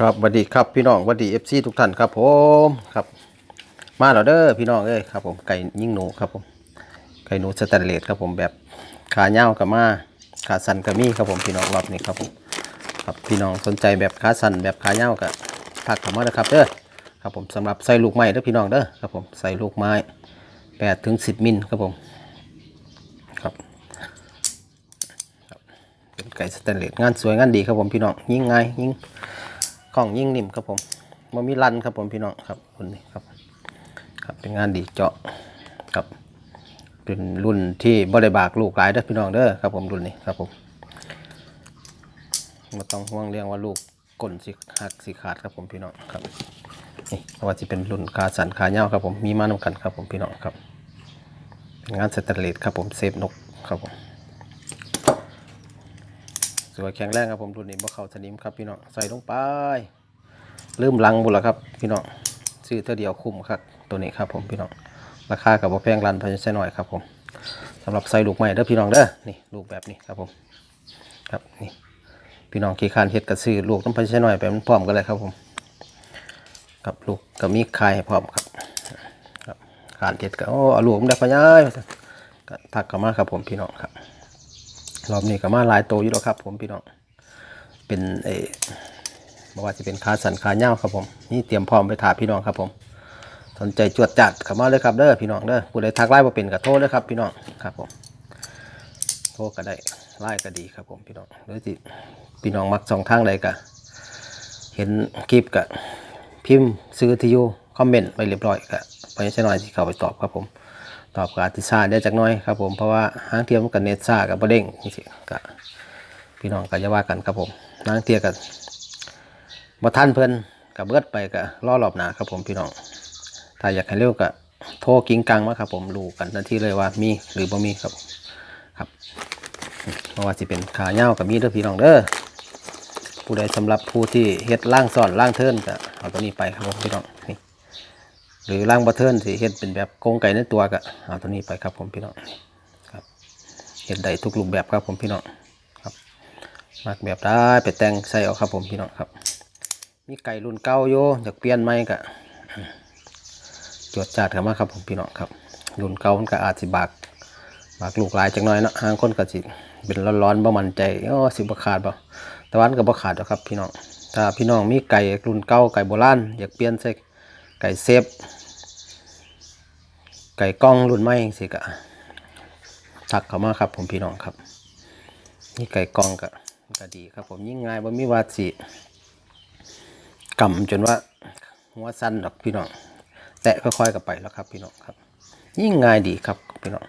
ครับสวัสดีครับพี่น้องสวัสดีเอฟซีทุกท่านครับผมครับ มาแล้วเด้อพี่น้องเอ้ยครับผมไก่ยิ่งหนูครับผมไก่หนูสแตนเลสครับผมแบบขาเน่ากับมาขาสันกับมีครับผมพี่น้องรอบนี้ครับผมครับพี่น้องสนใจแบบขาสันแบบขาเน่ากับทักเข้ามาเด้อครับเด้อครับผมสำหรับใส่ลูกไม้เด้อพี่น้องเด้อครับผมใส่ลูกไม้แปดถึงสิบมิลครับผมครับเป็นไก่สแตนเลสงานสวยงานดีครับผมพี่น้องยิ่งง่ายยิ่ง กล่องยิ่งนิ่มครับผมมันมีรันครับผมพี่น้องครับรุ่นนี้ครับ ครับเป็นงานดีเจาะครับเป็นรุ่นที่บริบากลูกหลายเด้อพี่น้องเด้อครับผมรุ่นนี้ครับผมม่ต้องห่วงเรื่องว่าลูกก้นสิหักสิขาดครับผมพี่น้องครับนี่เพราะว่าจะเป็นรุ่นขาสันขาเน่าครับผมมีมานำกันครับผมพี่น้องครับเป็นงานสแตนเลสครับผมเซฟนกครับผม สวยแข็งแรงครับผมรุ่นนี้บ่เข้าสนิมครับพี่น้องใส่ลงไปลืมลังบุละครับ พี่น้องซื้อเท่าเดียวคุ้มครับตัวนี้ครับผมพี่น้องราคากับบ่แพงรันพันใช่หน่อยครับผมสำหรับใส่ลูกใหม่เด้อพี่น้องเด้อนี่ลูกแบบนี้ครับผมครับนี่พี่น้องขี้คานเฮ็ดกระซื้อลูกต้องพันใช่หน่อยไปมันพร้อมกันเลยครับผมกับลูกกับมีคายให้พร้อมครับครับขานเฮ็ดก็โอ้ลูกมันได้พะยายก็ทักเข้ามาครับผมพี่น้องครับ รอบนี้ก็มาหลายโตอยู่แล้วครับ ผมพี่น้อง เป็นเอบอกว่าจะเป็นขาสันขาเน่าครับผม นี่เตรียมพร้อมไปถาพี่น้องครับ ผม สนใจจวดจัดเข้ามาเลยครับเด้อพี่น้องเด้อผู้ใดทักไลน์มาเป็นก็โทษเลยครับ พี่น้องครับผม โทรก็ได้ไลน์ก็ดีครับ ผมพี่น้องหรือที่พี่น้องมักสองทางใดก็เห็นคลิปก็พิมพ์ซื้อที่อยู่คอมเมนต์ไปเรียบร้อยก็ไปใช่หน่อยที่เข้าไปตอบครับผม ตอบกับอาติซาได้จากน้อยครับผมเพราะว่าหางเทียมกับเนตซ่ากับประเด้งนี่สิก็พี่น้องก็จะว่ากันครับผมหางเทียกับบ่ท่านเพิ่นกับเบิดไปกับล่อรอบหนาครับผมพี่น้องถ้าอยากให้เร็วก็โทรกิ้งกังมาครับผมรู้กันทันทีเลยว่ามีหรือบ่มีครับครับเพราะว่าสิเป็นขาเน่ากับมีเด้อพี่น้องเด้อผู้ใดสำหรับผู้ที่เฮ็ดล่างซ่อนล่างเทินก็เอาตัวนี้ไปครับผมพี่น้องนี่ หรือล่างบัตเทิลสิเฮ็ดเป็นแบบโกงไก่ในตัวก็เอาตัวนี้ไปครับผมพี่น้องครับเฮ็ดได้ทุกรูปแบบครับผมพี่น้องครับมักแบบได้ไปแต่งใส่เอาครับผมพี่น้องครับ มีไก่รุ่นเก่าโยอยากเปลี่ยนไหมก็จดจัดกันมาครับผมพี่น้องครับ รุ่นเก่ามันก็อาจสิบากบากลูกหลายจังน้อยเนาะหางคนก็สิเป็นร้อนๆบ่มันใจโอ้สิบขาดบ่แต่วันก็บ่ขาดหรอกครับพี่น้องถ้าพี่น้องมีไก่รุ่นเก่าไก่โบราณอยากเปลี่ยนใส่ ไก่เซฟ ไก่กล้องรุ่นใหม่สิกะทักเข้ามาครับ ผมพี่น้องครับ นี่ไก่กล้องก็ก็ดีครับ ผมยิ่งง่ายบ่มีว่าสิกำจนว่าหัวสั้นดอกพี่น้องแตะค่อยๆกับไปแล้วครับ พี่น้องครับ ยิ่งง่ายดีครับพี่น้อง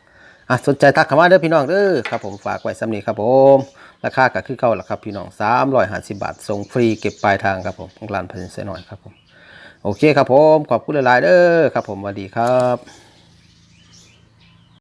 อะสนใจทักเข้ามาเด้อพี่น้องเด้อครับผมฝากไว้สำนีครับผมราคาก็คือเก่าละครับพี่น้อง350บาทส่งฟรีเก็บปลายทางครับผมของร้านพันเสนหน่อยครับผม โอเคครับผม ขอบคุณหลาย ๆ เด้อครับผมสวัสดีครับ